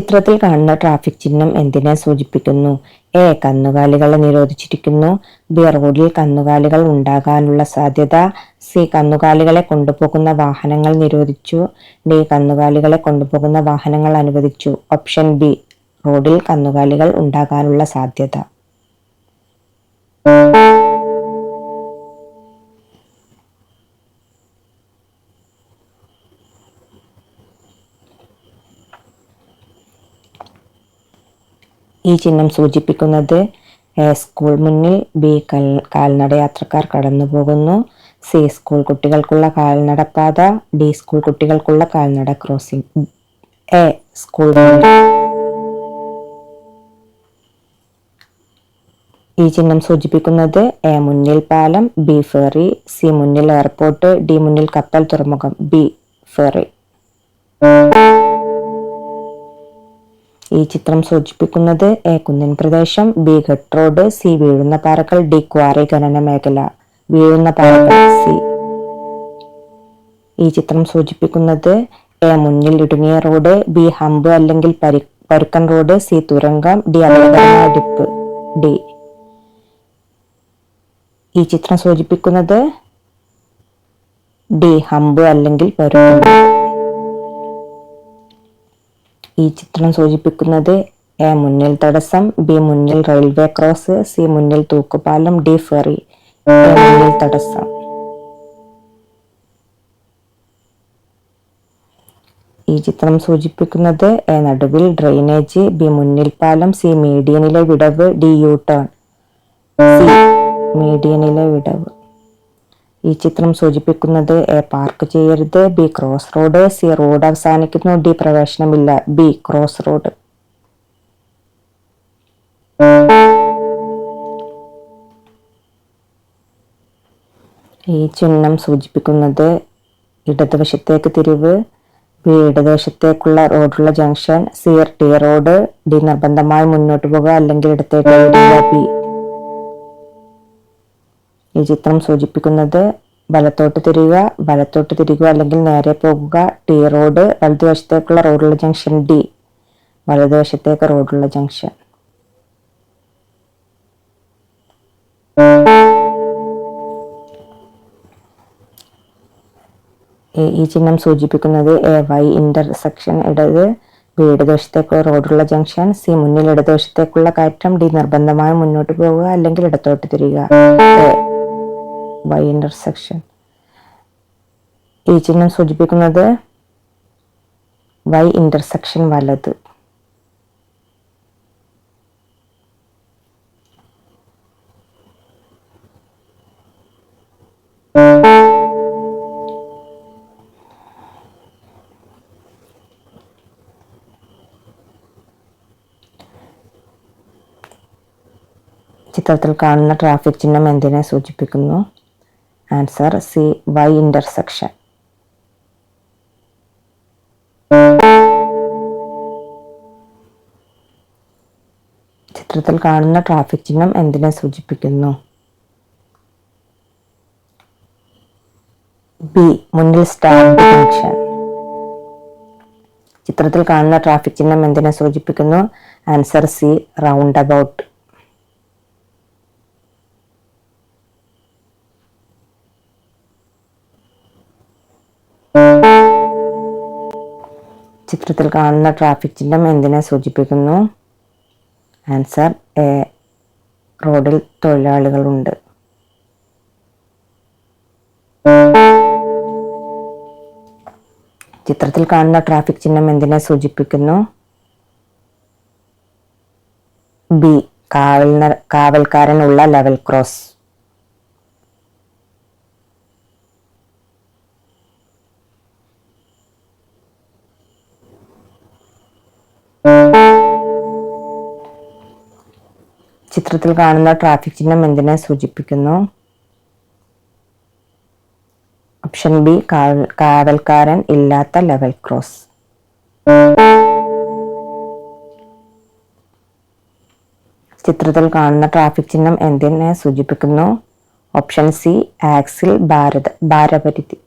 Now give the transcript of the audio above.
ചിത്രത്തിൽ കാണുന്ന ട്രാഫിക് ചിഹ്നം എന്തിനെ സൂചിപ്പിക്കുന്നു? എ കന്നുകാലികളെ നിരോധിച്ചിരിക്കുന്നു. ബി റോഡിൽ കന്നുകാലികൾ ഉണ്ടാകാനുള്ള സാധ്യത. സി കന്നുകാലികളെ കൊണ്ടുപോകുന്ന വാഹനങ്ങൾ നിരോധിച്ചു. ഡി കന്നുകാലികളെ കൊണ്ടുപോകുന്ന വാഹനങ്ങൾ അനുവദിച്ചു. ഓപ്ഷൻ ബി റോഡിൽ കന്നുകാലികൾ ഉണ്ടാകാനുള്ള സാധ്യത. ഈ ചിഹ്നം സൂചിപ്പിക്കുന്നത് സ്കൂൾ മുന്നിൽ ബി കൽ കാൽനട യാത്രക്കാർ കടന്നു പോകുന്നു. സി സ്കൂൾ കുട്ടികൾക്കുള്ള കാൽനടപ്പാത ഡി സ്കൂൾ കുട്ടികൾക്കുള്ള കാൽനട ക്രോസിംഗ് എ സ്കൂൾ ഈ ചിഹ്നം സൂചിപ്പിക്കുന്നത് എ മുന്നിൽ പാലം ബി ഫെറി സി മുന്നിൽ എയർപോർട്ട് ഡി മുന്നിൽ കപ്പൽ തുറമുഖം ബി ഫെറി. ഈ ചിത്രം സൂചിപ്പിക്കുന്നത് എ കുന്നിൻ പ്രദേശം ബി ഘട്ട് റോഡ് സി വീഴുന്ന പാറകൾ ഡി ക്വാറി ഖനന മേഖല വീഴുന്ന പാറകൾ സി. ഈ ചിത്രം സൂചിപ്പിക്കുന്നത് എ മുന്നിൽ ഇടുങ്ങിയ റോഡ് ബി ഹമ്പ് അല്ലെങ്കിൽ പരി പരുക്കൻ റോഡ് സി തുരങ്കം ഡി ഡിപ്പ് ഡി. ഈ ചിത്രം സൂചിപ്പിക്കുന്നത് ഡി ഹമ്പ് അല്ലെങ്കിൽ പരുക്കൻ ഈ ചിത്രം സൂചിപ്പിക്കുന്നത് എ മുന്നിൽ തടസ്സം ബി മുന്നിൽ റെയിൽവേ ക്രോസ് സി മുന്നിൽ തൂക്കുപാലം ഡി ഫെറി മുന്നിൽ തടസ്സം. ഈ ചിത്രം സൂചിപ്പിക്കുന്നത് എ നടുവിൽ ഡ്രെയിനേജ് ബി മുന്നിൽ പാലം സി മീഡിയനിലെ വിടവ് ഡി യു ടേൺ. സി മീഡിയനിലെ വിടവ്. ഈ ചിത്രം സൂചിപ്പിക്കുന്നത് എ പാർക്ക് ചെയ്യരുത് B cross road C road അവസാനിക്കുന്നു ഡി പ്രവേശനമില്ല ബി ക്രോസ് റോഡ്. ഈ ചിഹ്നം സൂചിപ്പിക്കുന്നത് ഇടതുവശത്തേക്ക് തിരിവ് ബി ഇടതുവശത്തേക്കുള്ള റോഡുള്ള junction C T road D നിർബന്ധമായി മുന്നോട്ട് പോകുക അല്ലെങ്കിൽ ഇടത്തേക്ക് ബി. ഈ ചിത്രം സൂചിപ്പിക്കുന്നത് വലത്തോട്ട് തിരിയുക വലത്തോട്ട് തിരിയുക അല്ലെങ്കിൽ നേരെ പോകുക ടി റോഡ് വലതുവശത്തേക്കുള്ള റോഡുള്ള ജംഗ്ഷൻ ഡി വലതുവശത്തേക്ക് റോഡുള്ള ജംഗ്ഷൻ. ഈ- ചിഹ്നം സൂചിപ്പിക്കുന്നത് എ വൈ ഇന്റർസെക്ഷൻ ഇടത് ബി ഇടതുവശത്തേക്കുള്ള റോഡുള്ള ജംഗ്ഷൻ സി മുന്നിൽ ഇടതുവശത്തേക്കുള്ള കയറ്റം ഡി നിർബന്ധമായും മുന്നോട്ട് പോവുക അല്ലെങ്കിൽ ഇടത്തോട്ട് തിരിയുക. വൈ ഇന്റർസെക്ഷൻ ഈ ചിഹ്നം സൂചിപ്പിക്കുന്നത് വൈ ഇന്റർസെക്ഷൻ വലത്. ചിത്രത്തിൽ കാണുന്ന ട്രാഫിക് ചിഹ്നം എന്തിനെ സൂചിപ്പിക്കുന്നു? ആൻസർ സി വൈ ഇന്റർസെക്ഷൻ ചിത്രത്തിൽ കാണുന്ന ട്രാഫിക് ചിഹ്നം എന്തിനെ സൂചിപ്പിക്കുന്നു? ബി മുന്നിൽ സ്റ്റാൻഡ് ഫംഗ്ഷൻ ചിത്രത്തിൽ കാണുന്ന ട്രാഫിക് ചിഹ്നം എന്തിനെ സൂചിപ്പിക്കുന്നു? ആൻസർ സി റൗണ്ട് അബൌട്ട് ചിത്രത്തിൽ കാണുന്ന ട്രാഫിക് ചിഹ്നം എന്തിനെ സൂചിപ്പിക്കുന്നു? ആൻസർ എ റോഡിൽ തൊഴിലാളികളുണ്ട്. ചിത്രത്തിൽ കാണുന്ന ട്രാഫിക് ചിഹ്നം എന്തിനെ സൂചിപ്പിക്കുന്നു? ബി കാവൽ കാവൽക്കാരനുള്ള ലെവൽ ക്രോസ് ചിത്രത്തിൽ കാണുന്ന ട്രാഫിക് ചിഹ്നം എന്തിനെ സൂചിപ്പിക്കുന്നു? ഓപ്ഷൻ ബി കാവൽ കാവൽക്കാരൻ ഇല്ലാത്ത ലെവൽ ക്രോസ് ചിത്രത്തിൽ കാണുന്ന ട്രാഫിക് ചിഹ്നം എന്തിനെ സൂചിപ്പിക്കുന്നു? ഓപ്ഷൻ സി ആക്സിൽ ഭാരത ഭാരപരിധി.